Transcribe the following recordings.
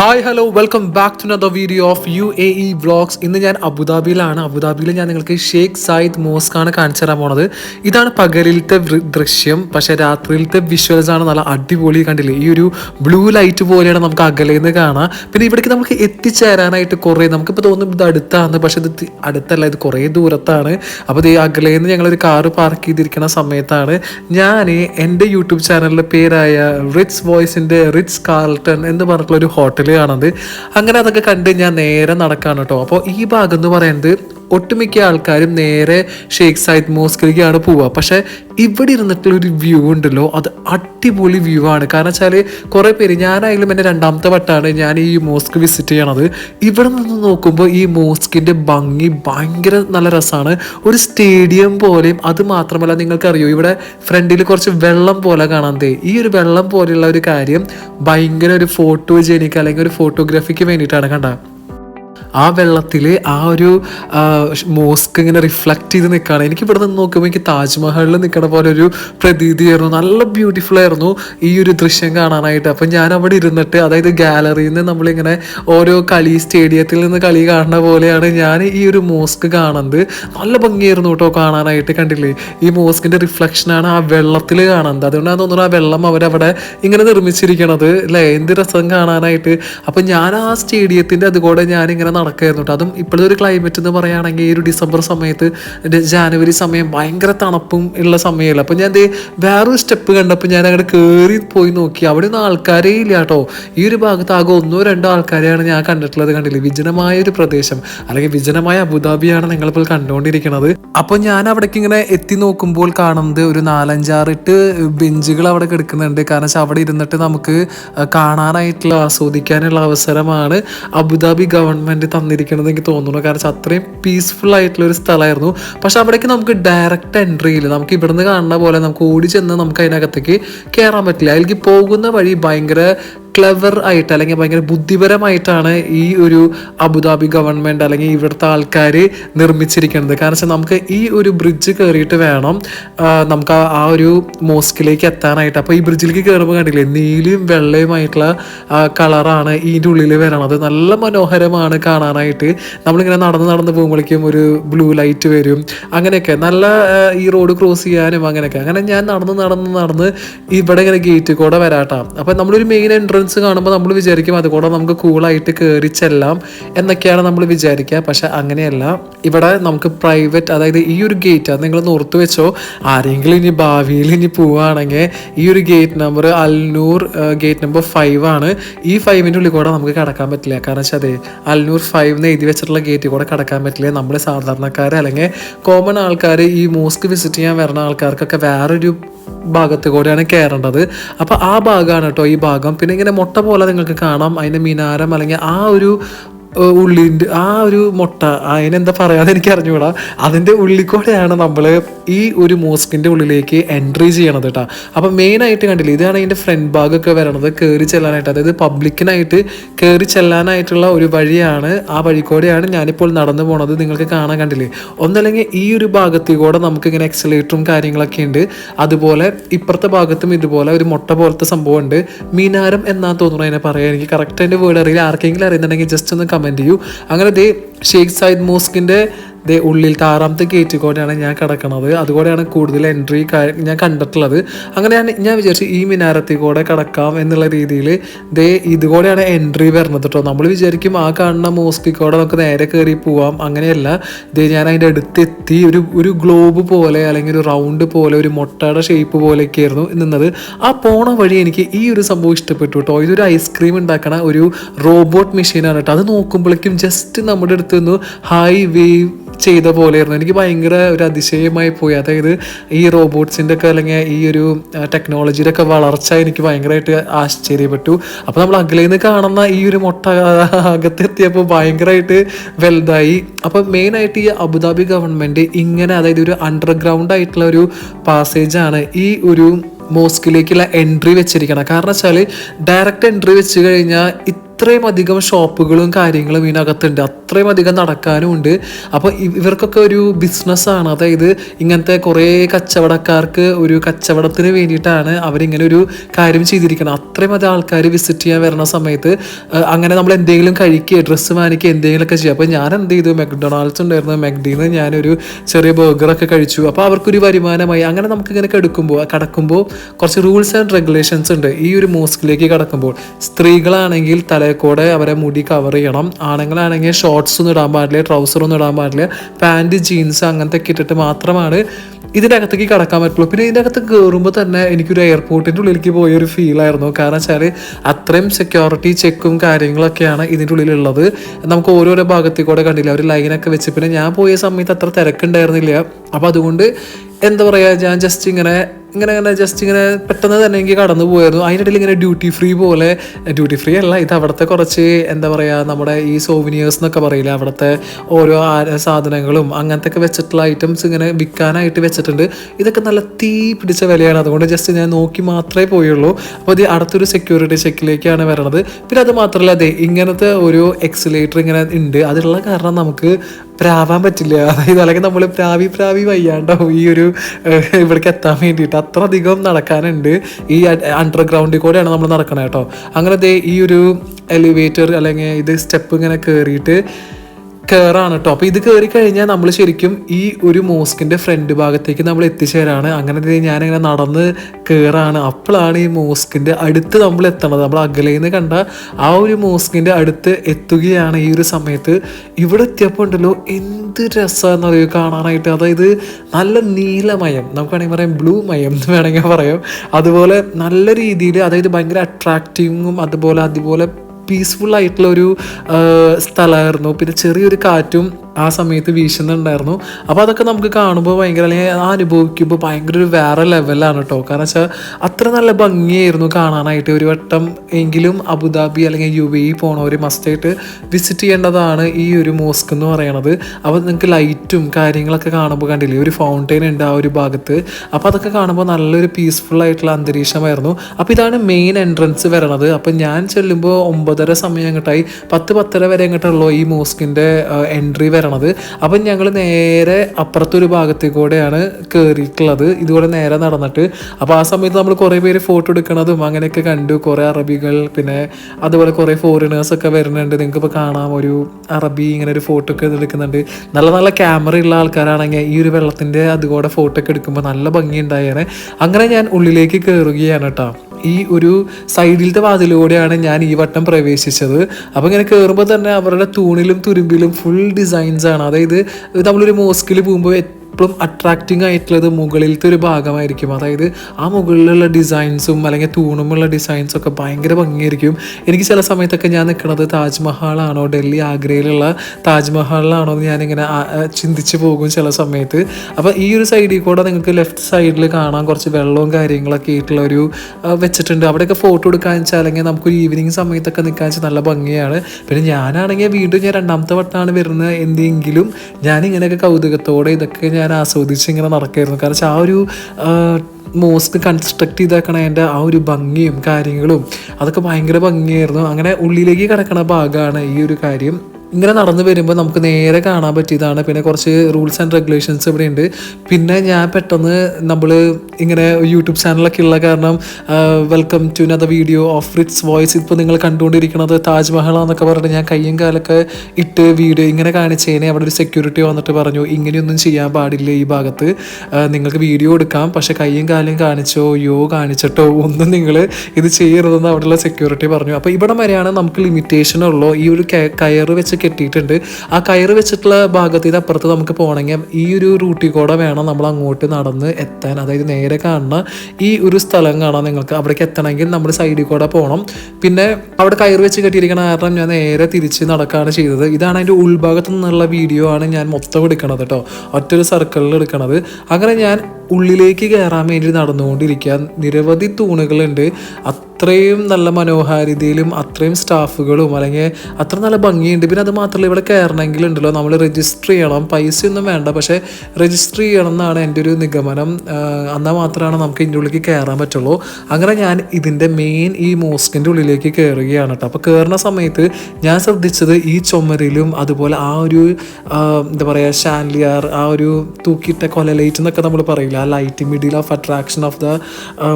Hi hello welcome back to another video of U A E vlogs ഇന്ന് ഞാൻ അബുദാബിയിലാണ്. അബുദാബിയിൽ ഞാൻ നിങ്ങൾക്ക് ഷേഖ് സായിദ് മോസ്ക് ആണ് കാണിച്ചു തരാൻ പോണത്. ഇതാണ് പകലിലത്തെ ദൃശ്യം. പക്ഷേ രാത്രിയിലത്തെ വിഷ്വൽസ് ആണ് നല്ല അടിപൊളി കണ്ടില്ലേ? ഈ ഒരു ബ്ലൂ ലൈറ്റ് പോലെയാണ് നമുക്ക് അകലെ നിന്ന് കാണാം. പിന്നെ ഇവിടേക്ക് നമുക്ക് എത്തിച്ചേരാനായിട്ട് കുറേ നമുക്കിപ്പോൾ തോന്നും ഇത് അടുത്താണ്. പക്ഷേ ഇത് അടുത്തല്ല ഇത് കുറേ ദൂരത്താണ്. അപ്പോൾ ഇത് അകലെ നിന്ന് ഞങ്ങളൊരു കാറ് പാർക്ക് ചെയ്തിരിക്കുന്ന സമയത്താണ്. ഞാൻ എന്റെ യൂട്യൂബ് ചാനലിന്റെ പേരായ റിച്ച് വോയിസിന്റെ റിച്ച് കാർൾട്ടൺ എന്ന് പറഞ്ഞിട്ടുള്ള ഒരു ഹോട്ടൽ കാണുന്നത്. അങ്ങനെ അതൊക്കെ കണ്ട് ഞാൻ നേരെ നടക്കാണ് കേട്ടോ. അപ്പോൾ ഈ ഭാഗം എന്ന് പറയുന്നത് ഒട്ടുമിക്ക ആൾക്കാരും നേരെ ഷെയ്ഖ് സായിദ് മോസ്കിലേക്കാണ് പോവുക. പക്ഷേ ഇവിടെ ഇരുന്നിട്ടുള്ള ഒരു വ്യൂ ഉണ്ടല്ലോ. അത് അടിപൊളി വ്യൂ ആണ്. കാരണം വെച്ചാൽ കുറേ പേര് ഞാനായാലും എന്റെ രണ്ടാമത്തെ വട്ടമാണ് ഞാൻ ഈ മോസ്ക് വിസിറ്റ് ചെയ്യണത്. ഇവിടെ നിന്ന് നോക്കുമ്പോൾ ഈ മോസ്കിന്റെ ഭംഗി ഭയങ്കര നല്ല രസമാണ് ഒരു സ്റ്റേഡിയം പോലെയും അത് മാത്രമല്ല നിങ്ങൾക്കറിയോ ഇവിടെ ഫ്രണ്ടിൽ കുറച്ച് വെള്ളം പോലെ കാണാൻ തേ ഈ ഒരു വെള്ളം പോലെയുള്ള ഒരു കാര്യം ഭയങ്കര ഒരു ഫോട്ടോ ജനിക്ക് അല്ലെങ്കിൽ ഒരു ഫോട്ടോഗ്രാഫിക്ക് വേണ്ടിയിട്ടാണ് കണ്ട. ആ വെള്ളത്തിൽ ആ ഒരു മോസ്ക് ഇങ്ങനെ റിഫ്ലക്റ്റ് ചെയ്ത് നിൽക്കുകയാണ് എനിക്ക് ഇവിടെ നിന്ന് നോക്കുമ്പോൾ എനിക്ക് താജ്മഹലിൽ നിൽക്കണ പോലെ ഒരു പ്രതീതിയായിരുന്നു. നല്ല ബ്യൂട്ടിഫുൾ ആയിരുന്നു ഈ ഒരു ദൃശ്യം കാണാനായിട്ട്. അപ്പം ഞാൻ അവിടെ ഇരുന്നിട്ട് അതായത് ഗാലറിയിൽ നിന്ന് നമ്മളിങ്ങനെ ഓരോ കളി സ്റ്റേഡിയത്തിൽ നിന്ന് കളി കാണുന്ന പോലെയാണ് ഞാൻ ഈ ഒരു മോസ്ക് കാണുന്നത്. നല്ല ഭംഗിയായിരുന്നു കേട്ടോ കാണാനായിട്ട് കണ്ടില്ലേ? ഈ മോസ്കിന്റെ റിഫ്ലക്ഷനാണ് ആ വെള്ളത്തിൽ കാണുന്നത്. അതുകൊണ്ടാണ് തോന്നുന്നത് ആ വെള്ളം അവരവിടെ ഇങ്ങനെ നിർമ്മിച്ചിരിക്കണത്. അല്ലേ? എന്ത് രസം കാണാനായിട്ട്. അപ്പം ഞാൻ ആ സ്റ്റേഡിയത്തിന്റെ അതുകൂടെ ഞാൻ ഇങ്ങനെ നടക്കുകയായിരുന്നു കേട്ടോ. അതും ഇപ്പോഴത്തെ ഒരു ക്ലൈമറ്റ് എന്ന് പറയുകയാണെങ്കിൽ ഈ ഒരു ഡിസംബർ സമയത്ത് ജാനുവരി സമയം ഭയങ്കര തണുപ്പും ഉള്ള സമയമല്ല? അപ്പോൾ ഞാൻ ദേ വേറൊരു സ്റ്റെപ്പ് കണ്ടപ്പോൾ ഞാൻ അങ്ങോട്ട് കയറി പോയി നോക്കി. അവിടെ ഒന്നും ആൾക്കാരേ ഇല്ല കേട്ടോ. ഈ ഒരു ഭാഗത്ത് ആകെ ഒന്നോ രണ്ടോ ആൾക്കാരെയാണ് ഞാൻ കണ്ടിട്ടുള്ളത് കണ്ടില്ലേ? വിജനമായ ഒരു പ്രദേശം. അല്ലെങ്കിൽ വിജനമായ അബുദാബിയാണ് നിങ്ങളിപ്പോൾ കണ്ടുകൊണ്ടിരിക്കുന്നത്. അപ്പോൾ ഞാൻ അവിടേക്ക് ഇങ്ങനെ എത്തി നോക്കുമ്പോൾ കാണുന്നത് ഒരു നാലഞ്ചാറിട്ട് ബെഞ്ചുകൾ അവിടെ കിടക്കുന്നുണ്ട്. കാരണം വെച്ചാൽ അവിടെ ഇരുന്നിട്ട് നമുക്ക് കാണാനായിട്ടുള്ള ആസ്വദിക്കാനുള്ള അവസരമാണ് അബുദാബി ഗവൺമെന്റ് തന്നിരിക്കണത് എനിക്ക് തോന്നുന്നു. കാരണം അത്രയും പീസ്ഫുൾ ആയിട്ടുള്ള ഒരു സ്ഥലമായിരുന്നു. പക്ഷെ അവിടേക്ക് നമുക്ക് ഡയറക്റ്റ് എൻട്രി ഇല്ല. നമുക്ക് ഇവിടുന്ന് കാണുന്ന പോലെ നമുക്ക് ഓടി ചെന്ന് നമുക്ക് അതിനകത്തേക്ക് കയറാൻ പറ്റില്ല. അതിലേക്ക് പോകുന്ന വഴി ഭയങ്കര ക്ലെവർ ആയിട്ട് അല്ലെങ്കിൽ ഭയങ്കര ബുദ്ധിപരമായിട്ടാണ് ഈ ഒരു അബുദാബി ഗവൺമെന്റ് അല്ലെങ്കിൽ ഇവിടുത്തെ ആൾക്കാർ നിർമ്മിച്ചിരിക്കുന്നത്. കാരണം വെച്ചാൽ നമുക്ക് ഈ ഒരു ബ്രിഡ്ജ് കയറിയിട്ട് വേണം നമുക്ക് ആ- ഒരു മോസ്കിലേക്ക് എത്താനായിട്ട്. അപ്പോൾ ഈ ബ്രിഡ്ജിലേക്ക് കയറുമ്പോൾ കണ്ടില്ലേ നീലയും വെള്ളയുമായിട്ടുള്ള കളറാണ് ഇതിന്റെ ഉള്ളിൽ വരണത്. നല്ല മനോഹരമാണ് കാണാനായിട്ട്. നമ്മളിങ്ങനെ നടന്ന് നടന്ന് പോകുമ്പോഴേക്കും ഒരു ബ്ലൂ ലൈറ്റ് വരും. അങ്ങനെയൊക്കെ. നല്ല ഈ റോഡ് ക്രോസ് ചെയ്യാനും അങ്ങനെയൊക്കെ. അങ്ങനെ ഞാൻ നടന്ന് നടന്ന് നടന്ന് ഇവിടെ ഇങ്ങനെ ഗേറ്റ് കൂടെ വരാട്ടാം. അപ്പം നമ്മളൊരു മെയിൻ എൻട്രൻസ് കാണുമ്പോൾ നമ്മൾ വിചാരിക്കും അതുകൂടെ നമുക്ക് കൂളായിട്ട് കയറി ചെല്ലാം എന്നൊക്കെയാണ് നമ്മൾ വിചാരിക്കുക. പക്ഷെ അങ്ങനെയല്ല. ഇവിടെ നമുക്ക് പ്രൈവറ്റ് അതായത് ഈ ഒരു ഗേറ്റ് അത് നിങ്ങൾ നിർത്തു വെച്ചോ. ആരെങ്കിലും ഇനി ഭാവിയിൽ ഇനി പോവുകയാണെങ്കിൽ ഈ ഒരു gate number Al Noor gate number five ആണ്. ഈ ഫൈവിന്റെ ഉള്ളിൽ കൂടെ നമുക്ക് കടക്കാൻ പറ്റില്ല. കാരണം വെച്ചാൽ അതെ അൽനൂർ ഫൈവ് എന്ന് എഴുതി വെച്ചിട്ടുള്ള ഗേറ്റ് കൂടെ കടക്കാൻ പറ്റില്ല. നമ്മൾ സാധാരണക്കാർ അല്ലെങ്കിൽ കോമൺ ആൾക്കാർ ഈ മോസ്ക് വിസിറ്റ് ചെയ്യാൻ വരുന്ന ആൾക്കാർക്കൊക്കെ വേറൊരു ഭാഗത്ത് കൂടെയാണ് കയറേണ്ടത് അപ്പോൾ ആ ഭാഗമാണ് കേട്ടോ ഈ ഭാഗം. പിന്നെ ഇങ്ങനെ മുട്ട പോലെ നിങ്ങൾക്ക് കാണാം. അതിന്റെ മിനാരം അല്ലെങ്കിൽ ആ ഒരു ഉള്ളിന്റെ ആ ഒരു മുട്ട അതിനെന്താ പറയാതെ എനിക്ക് അറിഞ്ഞുകൂടാ അതിന്റെ ഉള്ളിക്കൂടെയാണ് നമ്മൾ ഈ ഒരു മോസ്കിന്റെ ഉള്ളിലേക്ക് എൻട്രി ചെയ്യണത് കേട്ടോ അപ്പം മെയിനായിട്ട് കണ്ടില്ല ഇതാണ് അതിന്റെ ഫ്രണ്ട് ഭാഗമൊക്കെ വരണത് കയറി ചെല്ലാനായിട്ട്. അതായത് പബ്ലിക്കിനായിട്ട് കയറി ചെല്ലാനായിട്ടുള്ള ഒരു വഴിയാണ് ആ വഴി കൂടെയാണ് ഞാനിപ്പോൾ നടന്നു പോണത് നിങ്ങൾക്ക് കാണാൻ കണ്ടില്ലേ. ഒന്നല്ലെങ്കിൽ ഈ ഒരു ഭാഗത്തിൽ കൂടെ നമുക്ക് ഇങ്ങനെ എക്സലേറ്ററും കാര്യങ്ങളൊക്കെ ഉണ്ട്. അതുപോലെ ഇപ്പുറത്തെ ഭാഗത്തും ഇതുപോലെ ഒരു മുട്ട പോലത്തെ സംഭവം ഉണ്ട് മീനാരം എന്നാ തോന്നുന്നു അതിനെ പറയാൻ. എനിക്ക് കറക്റ്റ് അതിന്റെ വേർഡ് അറിയില്ല. ആർക്കെങ്കിലും അറിയുന്നുണ്ടെങ്കിൽ ജസ്റ്റ് ഒന്ന് കമന്റ് ചെയ്യൂ. അങ്ങനെ ദേ ഷെയ്ഖ് സയ്യിദ് മോസ്കിന്റെ ദേ ഉള്ളിൽ ആറാമത്തെ ഗേറ്റ് കൂടെയാണ് ഞാൻ കിടക്കണത്. അതുകൂടെയാണ് കൂടുതൽ എൻട്രി ഞാൻ കണ്ടിട്ടുള്ളത്. അങ്ങനെ ഞാൻ ഞാൻ വിചാരിച്ചു ഈ മിനാരത്തിൽ കൂടെ കിടക്കാം എന്നുള്ള രീതിയിൽ ദേ ഇതുകൂടെയാണ് എൻട്രി വരുന്നത് കേട്ടോ നമ്മൾ വിചാരിക്കും ആ കാണുന്ന മോസ്കിൽ കൂടെ നമുക്ക് നേരെ കയറി പോവാം. അങ്ങനെയല്ല. ദേ ഞാൻ അതിന്റെ അടുത്തെത്തി ഒരു ഒരു ഗ്ലോബ് പോലെ അല്ലെങ്കിൽ ഒരു റൗണ്ട് പോലെ ഒരു മുട്ടയുടെ ഷേപ്പ് പോലെയൊക്കെ ആയിരുന്നു നിന്നത്. ആ പോണ വഴി എനിക്ക് ഈ ഒരു സംഭവം ഇഷ്ടപ്പെട്ടു കേട്ടോ ഇതൊരു ഐസ്ക്രീം ഉണ്ടാക്കണ ഒരു റോബോട്ട് മെഷീനാണ് കേട്ടോ അത് നോക്കുമ്പോഴേക്കും ജസ്റ്റ് നമ്മുടെ അടുത്ത് നിന്ന് ഹൈ വേവ് ചെയ്ത പോലെയായിരുന്നു. എനിക്ക് ഭയങ്കര ഒരു അതിശയമായി പോയി. അതായത് ഈ റോബോട്ട്സിന്റെ ഒക്കെ അല്ലെങ്കിൽ ഈ ഒരു ടെക്നോളജിയുടെ ഒക്കെ വളർച്ച എനിക്ക് ഭയങ്കരമായിട്ട് ആശ്ചര്യപ്പെട്ടു. അപ്പോൾ നമ്മൾ അകലയിൽ നിന്ന് കാണുന്ന ഈ ഒരു മുട്ട അകത്തെത്തിയപ്പോൾ ഭയങ്കരമായിട്ട് വലുതായി. അപ്പോൾ മെയിനായിട്ട് ഈ അബുദാബി ഗവൺമെന്റ് ഇങ്ങനെ അതായത് ഒരു അണ്ടർഗ്രൗണ്ട് ആയിട്ടുള്ള ഒരു പാസേജാണ് ഈ ഒരു മോസ്കിലേക്കുള്ള എൻട്രി വെച്ചിരിക്കണം കാരണം വെച്ചാൽ ഡയറക്റ്റ് എൻട്രി വെച്ച് കഴിഞ്ഞാൽ അത്രയും അധികം ഷോപ്പുകളും കാര്യങ്ങളും ഇതിനകത്തുണ്ട്. അത്രയും അധികം നടക്കാനും ഉണ്ട്. അപ്പോൾ ഇവർക്കൊക്കെ ഒരു ബിസിനസ്സാണ് അതായത് ഇങ്ങനത്തെ കുറേ കച്ചവടക്കാർക്ക് ഒരു കച്ചവടത്തിന് വേണ്ടിയിട്ടാണ് അവരിങ്ങനെ ഒരു കാര്യം ചെയ്തിരിക്കുന്നത്. അത്രയും അധികം ആൾക്കാർ വിസിറ്റ് ചെയ്യാൻ വരുന്ന സമയത്ത് അങ്ങനെ നമ്മൾ എന്തെങ്കിലും കഴിക്കുക ഡ്രസ്സ് വാങ്ങിക്കുക എന്തെങ്കിലുമൊക്കെ ചെയ്യുക. അപ്പോൾ ഞാൻ എന്ത് ചെയ്തു? മെക്ഡൊണാൾഡ്സ് ഉണ്ടായിരുന്നു. മെക്ഡിന്ന് ഞാനൊരു ചെറിയ ബർഗറൊക്കെ കഴിച്ചു. അപ്പോൾ അവർക്കൊരു വരുമാനമായി. അങ്ങനെ നമുക്കിങ്ങനെ കെടുക്കുമ്പോൾ കടക്കുമ്പോൾ കുറച്ച് റൂൾസ് ആൻഡ് റെഗുലേഷൻസ് ഉണ്ട്. ഈ ഒരു മോസ്കിലേക്ക് കടക്കുമ്പോൾ സ്ത്രീകളാണെങ്കിൽ തലക്കോടെ അവരെ മുടി കവർ ചെയ്യണം. ആണുങ്ങളാണെങ്കിൽ ഷോർട്സ് ഒന്നും ഇടാൻ പാടില്ല ട്രൗസർ ഒന്നും ഇടാൻ പാടില്ല പാന്റ് ജീൻസ് അങ്ങനത്തെ ഒക്കെ ഇട്ടിട്ട് മാത്രമാണ് ഇതിന്റെ അകത്തേക്ക് കടക്കാൻ പറ്റുള്ളൂ. പിന്നെ ഇതിന്റെ അകത്ത് കയറുമ്പോൾ തന്നെ എനിക്കൊരു എയർപോർട്ടിന്റെ ഉള്ളിലേക്ക് പോയൊരു ഫീലായിരുന്നു കാരണം വെച്ചാൽ അത്രയും സെക്യൂരിറ്റി ചെക്കും കാര്യങ്ങളൊക്കെയാണ് ഇതിന്റെ ഉള്ളിലുള്ളത്. നമുക്ക് ഓരോരോ ഭാഗത്തേക്ക് കൂടെ കണ്ടില്ല ഒരു ലൈനൊക്കെ വെച്ച്. പിന്നെ ഞാൻ പോയ സമയത്ത് അത്ര തിരക്കുണ്ടായിരുന്നില്ല. അപ്പോൾ അതുകൊണ്ട് എന്താ പറയുക ഞാൻ ജസ്റ്റ് ഇങ്ങനെ ഇങ്ങനെ ഇങ്ങനെ ജസ്റ്റ് ഇങ്ങനെ പെട്ടെന്ന് തന്നെ എനിക്ക് കടന്നു പോയായിരുന്നു. അതിന്റെ ഇടയിൽ ഇങ്ങനെ ഡ്യൂട്ടി ഫ്രീ പോലെ ഡ്യൂട്ടി ഫ്രീ അല്ല ഇത് അവിടുത്തെ കുറച്ച് എന്താ പറയുക നമ്മുടെ ഈ സോവിനിയേഴ്സ് എന്നൊക്കെ പറയില്ല അവിടുത്തെ ഓരോ സാധനങ്ങളും അങ്ങനത്തെ ഒക്കെ വെച്ചിട്ടുള്ള ഐറ്റംസ് ഇങ്ങനെ വിൽക്കാനായിട്ട് വെച്ചിട്ടുണ്ട്. ഇതൊക്കെ നല്ല തീ പിടിച്ച വിലയാണ്. അതുകൊണ്ട് ജസ്റ്റ് ഞാൻ നോക്കി മാത്രമേ പോയുള്ളൂ. അപ്പോൾ ഇത് അടുത്തൊരു സെക്യൂരിറ്റി ചെക്കിലേക്കാണ് വരണത്. പിന്നെ അത് മാത്രമല്ല അതെ ഇങ്ങനത്തെ ഒരു എക്സിലേറ്റർ ഇങ്ങനെ ഉണ്ട്. അതിനുള്ള കാരണം നമുക്ക് പ്രാവാൻ പറ്റില്ല. അതായത് അല്ലെങ്കിൽ നമ്മൾ പ്രാവി പ്രാവി വയ്യാണ്ടാവും. ഈ ഒരു ഇവിടേക്ക് എത്താൻ വേണ്ടിയിട്ട് അത്ര അധികം നടക്കാനുണ്ട്. ഈ അണ്ടർഗ്രൗണ്ടിൽ കൂടെയാണ് നമ്മൾ നടക്കണത് കേട്ടോ അങ്ങനെ ഈ ഒരു എലിവേറ്റർ അല്ലെങ്കിൽ ഇത് സ്റ്റെപ്പ് ഇങ്ങനെ കയറിയിട്ട് കയറാണ് കേട്ടോ അപ്പോൾ ഇത് കയറി കഴിഞ്ഞാൽ നമ്മൾ ശരിക്കും ഈ ഒരു മോസ്കിന്റെ ഫ്രണ്ട് ഭാഗത്തേക്ക് നമ്മൾ എത്തിച്ചേരാണ്. അങ്ങനെ ഞാനിങ്ങനെ നടന്ന് കയറാണ് അപ്പോഴാണ് ഈ മോസ്കിന്റെ അടുത്ത് നമ്മൾ എത്തണത്. നമ്മൾ അകലയിൽ നിന്ന് കണ്ട ആ ഒരു മോസ്കിന്റെ അടുത്ത് എത്തുകയാണ് ഈ ഒരു സമയത്ത്. ഇവിടെ എത്തിയപ്പോൾ ഉണ്ടല്ലോ എന്ത് രസമെന്ന് അറിയോ കാണാനായിട്ട്. അതായത് നല്ല നീലമയം. നമുക്ക് വേണമെങ്കിൽ പറയാം ബ്ലൂ മയം എന്ന് വേണമെങ്കിൽ പറയാം. അതുപോലെ നല്ല രീതിയിൽ അതായത് ഭയങ്കര അട്രാക്റ്റീവും അതുപോലെ അതുപോലെ പീസ്ഫുൾ ആയിട്ടുള്ള ഒരു സ്ഥലമായിരുന്നു. പിന്നെ ചെറിയൊരു കാറ്റും ആ സമയത്ത് വീശുന്നുണ്ടായിരുന്നു. അപ്പോൾ അതൊക്കെ നമുക്ക് കാണുമ്പോൾ ഭയങ്കര അല്ലെങ്കിൽ ആ അനുഭവിക്കുമ്പോൾ ഭയങ്കര ഒരു വേറെ ലെവലാണ് കേട്ടോ കാരണം വെച്ചാൽ അത്ര നല്ല ഭംഗിയായിരുന്നു കാണാനായിട്ട്. ഒരു വട്ടം എങ്കിലും അബുദാബി അല്ലെങ്കിൽ യു എ പോണവർ മസ്റ്റായിട്ട് വിസിറ്റ് ചെയ്യേണ്ടതാണ് ഈ ഒരു മോസ്ക് എന്ന് പറയണത്. അപ്പോൾ നിങ്ങൾക്ക് ലൈറ്റും കാര്യങ്ങളൊക്കെ കാണുമ്പോൾ കണ്ടില്ലേ ഒരു ഫൗണ്ടെയിൻ ഉണ്ട് ആ ഒരു ഭാഗത്ത്. അപ്പോൾ അതൊക്കെ കാണുമ്പോൾ നല്ലൊരു പീസ്ഫുൾ ആയിട്ടുള്ള അന്തരീക്ഷമായിരുന്നു. അപ്പോൾ ഇതാണ് മെയിൻ എൻട്രൻസ് വരണത്. അപ്പോൾ ഞാൻ ചെല്ലുമ്പോൾ ഒമ്പതര സമയം അങ്ങോട്ടായി. പത്ത് പത്തര വരെ അങ്ങോട്ടുള്ളൂ ഈ മോസ്കിന്റെ എൻട്രി വരണത് അപ്പം ഞങ്ങൾ നേരെ അപ്പുറത്തൊരു ഭാഗത്തേക്ക് കൂടെയാണ് കയറിയിട്ടുള്ളത് ഇതുപോലെ നേരെ നടന്നിട്ട്. അപ്പോൾ ആ സമയത്ത് നമ്മൾ കുറേ പേര് ഫോട്ടോ എടുക്കണതും അങ്ങനെയൊക്കെ കണ്ടു. കുറേ അറബികൾ പിന്നെ അതുപോലെ കുറേ ഫോറിനേഴ്സൊക്കെ വരുന്നുണ്ട്. നിങ്ങൾക്ക് ഇപ്പോൾ കാണാം. ഒരു അറബി ഇങ്ങനെ ഒരു ഫോട്ടോ ഒക്കെ എടുക്കുന്നുണ്ട്. നല്ല നല്ല ക്യാമറ ഉള്ള ആൾക്കാരാണെങ്കിൽ ഈ ഒരു വെള്ളത്തിന്റെ അതുകൂടെ ഫോട്ടോ ഒക്കെ എടുക്കുമ്പോൾ നല്ല ഭംഗി ഉണ്ടായേനെ അങ്ങനെ ഞാൻ ഉള്ളിലേക്ക് കയറുകയാണ് കേട്ടോ. ഈ ഒരു സൈഡിലത്തെ വാതിലൂടെയാണ് ഞാൻ ഈ വട്ടം പ്രവേശിച്ചത്. അപ്പോൾ ഇങ്ങനെ കയറുമ്പോൾ തന്നെ അവരുടെ തൂണിലും തുരുമ്പിലും ഫുൾ ഡിസൈൻസ് ആണ്. അതായത് നമ്മളൊരു മോസ്കിൽ പോകുമ്പോൾ എപ്പോഴും അട്രാക്റ്റിംഗ് ആയിട്ടുള്ളത് മുകളിലത്തെ ഒരു ഭാഗമായിരിക്കും. അതായത് ആ മുകളിലുള്ള ഡിസൈൻസും അല്ലെങ്കിൽ തൂണുമുള്ള ഡിസൈൻസും ഒക്കെ ഭയങ്കര ഭംഗിയായിരിക്കും. എനിക്ക് ചില സമയത്തൊക്കെ ഞാൻ നിൽക്കുന്നത് താജ്മഹലാണോ ഡൽഹി ആഗ്രയിലുള്ള താജ്മഹലിലാണോ എന്ന് ഞാനിങ്ങനെ ചിന്തിച്ച് പോകും ചില സമയത്ത്. അപ്പോൾ ഈ ഒരു സൈഡിൽ കൂടെ നിങ്ങൾക്ക് ലെഫ്റ്റ് സൈഡിൽ കാണാൻ കുറച്ച് വെള്ളവും കാര്യങ്ങളൊക്കെ ആയിട്ടുള്ള ഒരു വെച്ചിട്ടുണ്ട്. അവിടെയൊക്കെ ഫോട്ടോ എടുക്കാൻ വെച്ചാൽ അല്ലെങ്കിൽ നമുക്കൊരു ഈവനിങ് സമയത്തൊക്കെ നിൽക്കാൻ വെച്ചാൽ നല്ല ഭംഗിയാണ്. പിന്നെ ഞാനാണെങ്കിൽ വീണ്ടും ഞാൻ രണ്ടാമത്തെ വട്ടമാണ് വരുന്നത്. എന്തെങ്കിലും ഞാൻ ഇങ്ങനെയൊക്കെ കൗതുകത്തോടെ ഇതൊക്കെ ഞാൻ ആസ്വദിച്ച് ഇങ്ങനെ നടക്കായിരുന്നു. കാരണം ആ ഒരു മോസ്ക് കൺസ്ട്രക്ട് ചെയ്തേക്കണതിന്റെ ആ ഒരു ഭംഗിയും കാര്യങ്ങളും അതൊക്കെ ഭയങ്കര ഭംഗിയായിരുന്നു. അങ്ങനെ ഉള്ളിലേക്ക് കിടക്കണ ഭാഗമാണ് ഈ ഒരു കാര്യം. ഇങ്ങനെ നടന്നു വരുമ്പോൾ നമുക്ക് നേരെ കാണാൻ പറ്റിയതാണ്. പിന്നെ കുറച്ച് റൂൾസ് ആൻഡ് റെഗുലേഷൻസ് ഇവിടെ ഉണ്ട്. പിന്നെ ഞാൻ പെട്ടെന്ന് നമ്മൾ ഇങ്ങനെ യൂട്യൂബ് ചാനലൊക്കെ ഉള്ള കാരണം welcome to another video of Ritz voice ഇപ്പോൾ നിങ്ങൾ കണ്ടുകൊണ്ടിരിക്കുന്നത് താജ്മഹലാന്നൊക്കെ പറഞ്ഞിട്ട് ഞാൻ കയ്യും കാലൊക്കെ ഇട്ട് വീഡിയോ ഇങ്ങനെ കാണിച്ചതിനെ അവിടെ ഒരു സെക്യൂരിറ്റി വന്നിട്ട് പറഞ്ഞു ഇങ്ങനെയൊന്നും ചെയ്യാൻ പാടില്ല ഈ ഭാഗത്ത്? നിങ്ങൾക്ക് വീഡിയോ എടുക്കാം പക്ഷേ കയ്യും കാലും കാണിച്ചോ യോ കാണിച്ചിട്ടോ ഒന്നും നിങ്ങൾ ഇത് ചെയ്യരുതെന്ന് അവിടെയുള്ള സെക്യൂരിറ്റി പറഞ്ഞു. അപ്പോൾ ഇവിടെ വരെയാണ് നമുക്ക് ലിമിറ്റേഷൻ ഉള്ളൂ. ഈ ഒരു കയർ വെച്ച് കെട്ടിയിട്ടുണ്ട്. ആ കയറ് വെച്ചിട്ടുള്ള ഭാഗത്ത് ഇത് അപ്പുറത്ത് നമുക്ക് പോകണമെങ്കിൽ ഈ ഒരു റൂട്ടിൽ കൂടെ വേണം നമ്മൾ അങ്ങോട്ട് നടന്ന് എത്താൻ. അതായത് നേരെ കാണുന്ന ഈ ഒരു സ്ഥലം കാണാൻ നിങ്ങൾക്ക് അവിടേക്ക് എത്തണമെങ്കിൽ നമ്മൾ സൈഡിൽ കൂടെ പോകണം. പിന്നെ അവിടെ കയറ് വെച്ച് കെട്ടിയിരിക്കണ കാരണം ഞാൻ നേരെ തിരിച്ച് നടക്കുകയാണ് ചെയ്തത്. ഇതാണ് അതിന്റെ ഉൾഭാഗത്തു നിന്നുള്ള വീഡിയോ ആണ് ഞാൻ മൊത്തം എടുക്കണത് കേട്ടോ. ഒറ്റൊരു സർക്കിളിൽ എടുക്കണത്. അങ്ങനെ ഞാൻ ഉള്ളിലേക്ക് കയറാൻ വേണ്ടി നടന്നുകൊണ്ടിരിക്കുക. നിരവധി തൂണുകളുണ്ട്. അത്രയും നല്ല മനോഹാരിതയിലും അത്രയും സ്റ്റാഫുകളും അല്ലെങ്കിൽ അത്ര നല്ല ഭംഗിയുണ്ട്. പിന്നെ അത് മാത്രമല്ല ഇവിടെ കയറണമെങ്കിൽ ഉണ്ടല്ലോ. നമ്മൾ രജിസ്റ്റർ ചെയ്യണം. പൈസയൊന്നും വേണ്ട. പക്ഷേ രജിസ്റ്റർ ചെയ്യണം എന്നാണ് എന്റെ ഒരു നിഗമനം. എന്നാൽ മാത്രമാണ് നമുക്ക് ഇതിന്റെ ഉള്ളിലേക്ക് കയറാൻ പറ്റുള്ളൂ. അങ്ങനെ ഞാൻ ഇതിന്റെ മെയിൻ ഈ മോസ്കിന്റെ ഉള്ളിലേക്ക് കയറുകയാണ് കേട്ടോ. അപ്പോൾ കയറുന്ന സമയത്ത് ഞാൻ ശ്രദ്ധിച്ചത് ഈ ചുമരിലും അതുപോലെ ആ ഒരു എന്താ പറയുക ഷാൻലിയാർ ആ ഒരു തൂക്കിയിട്ട കൊലലൈറ്റ് എന്നൊക്കെ നമ്മൾ പറയില്ല? ആ light middle of attraction of the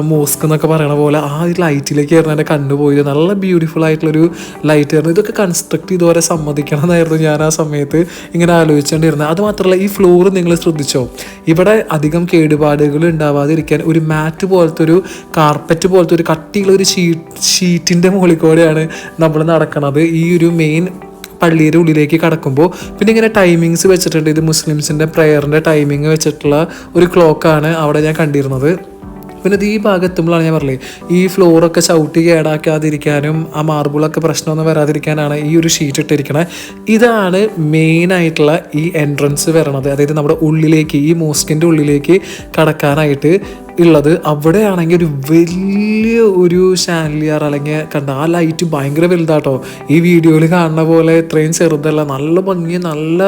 mosque എന്നൊക്കെ പറയണ പോലെ ആ ഒരു ലൈറ്റിലേക്ക് ആയിരുന്നു എന്റെ കണ്ടുപോയത് നല്ല ബ്യൂട്ടിഫുൾ ആയിട്ടുള്ളൊരു ലൈറ്റ് ആയിരുന്നു. ഇതൊക്കെ കൺസ്ട്രക്ട് ചെയ്തവരെ സമ്മതിക്കണം എന്നായിരുന്നു ഞാൻ ആ സമയത്ത് ഇങ്ങനെ ആലോചിച്ചുകൊണ്ടിരുന്നത് അത് മാത്രമല്ല ഈ ഫ്ലോർ നിങ്ങൾ ശ്രദ്ധിച്ചോ? ഇവിടെ അധികം കേടുപാടുകൾ ഉണ്ടാവാതിരിക്കാൻ ഒരു മാറ്റ് പോലത്തെ ഒരു കാർപ്പറ്റ് പോലത്തെ ഒരു കട്ടിയുള്ള ഒരു ഷീറ്റ് ഷീറ്റിന്റെ മുകളിൽ കൂടെയാണ് നമ്മൾ നടക്കുന്നത് ഈ ഒരു മെയിൻ പള്ളിയുടെ ഉള്ളിലേക്ക് കടക്കുമ്പോൾ പിന്നെ ഇങ്ങനെ ടൈമിങ്സ് വെച്ചിട്ടുണ്ട്. ഇത് മുസ്ലിംസിന്റെ പ്രെയറിന്റെ ടൈമിങ് വെച്ചിട്ടുള്ള ഒരു ക്ലോക്കാണ് അവിടെ ഞാൻ കണ്ടിരുന്നത്. പിന്നെ ഈ ഭാഗത്തുമ്പോഴാണ് ഞാൻ പറഞ്ഞത്. ഈ ഫ്ലോറൊക്കെ ചവിട്ടി കേടാക്കാതിരിക്കാനും ആ മാർബിളൊക്കെ പ്രശ്നമൊന്നും വരാതിരിക്കാനാണ് ഈ ഒരു ഷീറ്റ് ഇട്ടിരിക്കണത് ഇതാണ് മെയിൻ ആയിട്ടുള്ള ഈ എൻട്രൻസ് വരണത്. അതായത് നമ്മുടെ ഉള്ളിലേക്ക് ഈ മോസ്കിന്റെ ഉള്ളിലേക്ക് കടക്കാനായിട്ട് ഉള്ളത് അവിടെയാണെങ്കിൽ ഒരു വലിയ ഒരു ഷാൻലിയർ അല്ലെങ്കിൽ കണ്ട ആ ലൈറ്റ് ഭയങ്കര വലുതാട്ടോ. ഈ വീഡിയോയിൽ കാണുന്ന പോലെ ഇത്രയും ചെറുതല്ല നല്ല ഭംഗി നല്ല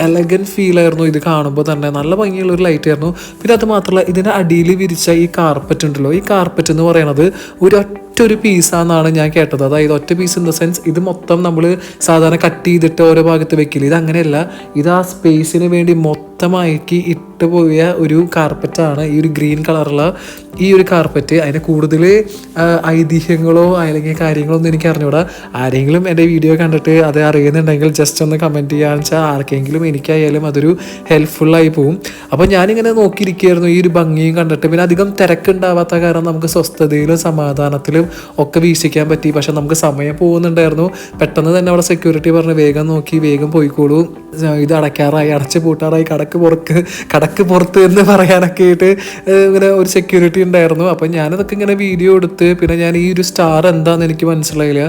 എലഗൻ ഫീൽ ആയിരുന്നു ഇത് കാണുമ്പോൾ തന്നെ. നല്ല ഭംഗിയുള്ള ഒരു ലൈറ്റ് ആയിരുന്നു. പിന്നെ അത് മാത്രമല്ല ഇതിന്റെ അടിയിൽ വിരിച്ച ഈ കാർപ്പറ്റ് ഉണ്ടല്ലോ. ഈ കാർപ്പറ്റ് എന്ന് പറയുന്നത് ഒരു ഒറ്റ ഒരു പീസാന്നാണ് ഞാൻ കേട്ടത്. അതായത് ഒറ്റ പീസ് ഇൻ ദ സെൻസ് ഇത് മൊത്തം നമ്മൾ സാധാരണ കട്ട് ചെയ്തിട്ട് ഓരോ ഭാഗത്ത് വെക്കില്ല? ഇത് അങ്ങനെയല്ല ഇത് ആ സ്പേസിന് വേണ്ടി മൊത്തമാക്കി ഇട്ട് പോയ ഒരു കാർപ്പറ്റാണ്. ഈ ഒരു ഗ്രീൻ കളറുള്ള ഈ ഒരു കാർപ്പറ്റ്. അതിന് കൂടുതൽ ഐതിഹ്യങ്ങളോ അല്ലെങ്കിൽ കാര്യങ്ങളോ ഒന്നും എനിക്ക് അറിഞ്ഞൂടാ. ആരെങ്കിലും എന്റെ വീഡിയോ കണ്ടിട്ട് അത് അറിയുന്നുണ്ടെങ്കിൽ ജസ്റ്റ് ഒന്ന് കമന്റ് ചെയ്യാന്ന് വെച്ചാൽ ആർക്കെങ്കിലും എനിക്കായാലും അതൊരു ഹെൽപ്ഫുള്ളായി പോകും അപ്പോൾ ഞാനിങ്ങനെ നോക്കിയിരിക്കുകയായിരുന്നു ഈ ഒരു ഭംഗിയും കണ്ടിട്ട്. പിന്നെ അധികം തിരക്കുണ്ടാവാത്ത കാരണം നമുക്ക് സ്വസ്ഥതയിലും സമാധാനത്തിലും ഒക്കെ വീക്ഷിക്കാൻ പറ്റി. പക്ഷെ നമുക്ക് സമയം പോകുന്നുണ്ടായിരുന്നു. പെട്ടെന്ന് തന്നെ അവിടെ സെക്യൂരിറ്റി പറഞ്ഞ് വേഗം നോക്കി വേഗം പോയിക്കോളൂ. ഇത് അടയ്ക്കാറായി അടച്ച് പൂട്ടാറായി കടക്ക് പുറക്ക് കടക്ക് പുറത്ത് എന്ന് പറയാനൊക്കെ ആയിട്ട് ഇങ്ങനെ ഒരു സെക്യൂരിറ്റി ഉണ്ടായിരുന്നു. അപ്പം ഞാനതൊക്കെ ഇങ്ങനെ വീഡിയോ എടുത്ത് പിന്നെ ഞാൻ ഈ ഒരു സ്റ്റാർ എന്താണെന്ന് എനിക്ക് മനസ്സിലായില്ല.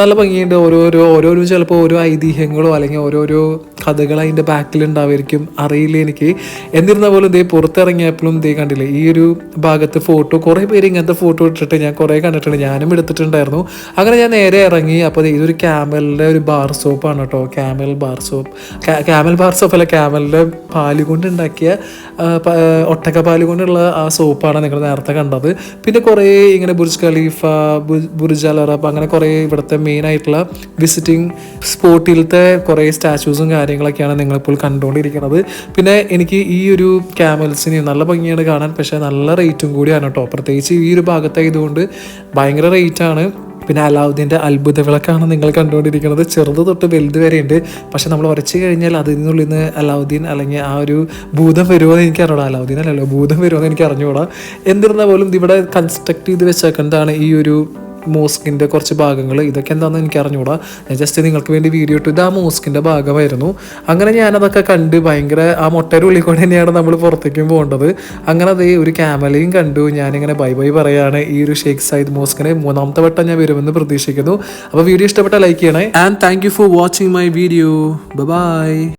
നല്ല ഭംഗിയുണ്ട്. ഓരോരോ ഓരോരോ ചിലപ്പോൾ ഓരോ ഐതിഹ്യങ്ങളോ അല്ലെങ്കിൽ ഓരോരോ കഥകൾ അതിന്റെ ബാക്കിൽ ഉണ്ടാവുമായിരിക്കും. അറിയില്ല എനിക്ക്. എന്നിരുന്ന പോലും ദേ പുറത്തിറങ്ങിയപ്പോഴും ദേ കണ്ടില്ലേ ഈ ഒരു ഭാഗത്ത് ഫോട്ടോ കുറേ പേര് ഇങ്ങനത്തെ ഫോട്ടോ ഇട്ടിട്ട് ഞാൻ കുറേ കണ്ടിട്ടുണ്ട്. ഞാനും എടുത്തിട്ടുണ്ടായിരുന്നു. അങ്ങനെ ഞാൻ നേരെ ഇറങ്ങി. അപ്പോൾ ഇതൊരു ക്യാമലിന്റെ ഒരു ബാർ സോപ്പാണ് കേട്ടോ. Camel bar soap camel bar soap അല്ല ക്യാമലിന്റെ പാൽ കൊണ്ട് ഉണ്ടാക്കിയ ആ, പ- ആ, ഒട്ടക പാൽ കൊണ്ടുള്ള ആ സോപ്പാണ് നിങ്ങൾ നേരത്തെ കണ്ടത്. പിന്നെ കുറേ ഇങ്ങനെ Burj Khalifa Burj Al Arab അങ്ങനെ കുറേ ഇവിടുത്തെ മെയിൻ ആയിട്ടുള്ള വിസിറ്റിംഗ് സ്പോട്ടിലത്തെ കുറേ സ്റ്റാച്യൂസും കാര്യങ്ങളൊക്കെയാണ് നിങ്ങളിപ്പോൾ കണ്ടുകൊണ്ടിരിക്കുന്നത്. പിന്നെ എനിക്ക് ഈ ഒരു ക്യാമൽസിന് നല്ല ഭംഗിയാണ് കാണാൻ. പക്ഷേ നല്ല റേറ്റും കൂടിയാണ് കേട്ടോ. പ്രത്യേകിച്ച് ഈ ഒരു ഭാഗത്തായതുകൊണ്ട് ഭയങ്കര റേറ്റാണ് പിന്നെ അലാവുദ്ദീന്റെ അത്ഭുത വിളക്കാണ് നിങ്ങൾ കണ്ടുകൊണ്ടിരിക്കുന്നത്. ചെറുത് തൊട്ട് വലുത് വരെ ഉണ്ട് പക്ഷെ നമ്മൾ ഉരച്ച് കഴിഞ്ഞാൽ അതിൽ നിന്നുള്ളിൽ നിന്ന് അലാവുദ്ദീൻ അല്ലെങ്കിൽ ആ ഒരു ഭൂതം വരുമോ എന്ന് എനിക്ക് അറിഞ്ഞൂടാ അലാവുദ്ദീൻ അല്ലല്ലോ ഭൂതം വരുമോ എന്ന് എനിക്ക് അറിഞ്ഞുകൂടാ എന്നിരുന്നാൽ പോലും ഇവിടെ കൺസ്ട്രക്ട് ചെയ്ത് വെച്ചേക്കേണ്ടതാണ് ഈ ഒരു മോസ്കിന്റെ കുറച്ച് ഭാഗങ്ങൾ ഇതൊക്കെ എന്താണെന്ന് എനിക്ക് അറിഞ്ഞുകൂടാ ഞാൻ ജസ്റ്റ് നിങ്ങൾക്ക് വേണ്ടി വീഡിയോ ഇട്ടു. ഇത് ആ മോസ്കിന്റെ ഭാഗമായിരുന്നു. അങ്ങനെ ഞാനതൊക്കെ കണ്ട് ഭയങ്കര ആ മുട്ടയുടെ ഉള്ളിൽ കൂടെ തന്നെയാണ് നമ്മൾ പുറത്തേക്കും പോകേണ്ടത്. അങ്ങനെ അതേ ഒരു ക്യാമലയും കണ്ടു. ഞാനിങ്ങനെ ബൈ ബൈ പറയാണ്. ഈ ഒരു ഷെയ്ഖ് സയ്യിദ് മോസ്കിനെ മൂന്നാമത്തെ വട്ടം ഞാൻ വരുമെന്ന് പ്രതീക്ഷിക്കുന്നു. അപ്പോൾ വീഡിയോ ഇഷ്ടപ്പെട്ട ലൈക്ക് ചെയ്യണേ. And thank for watching my video bye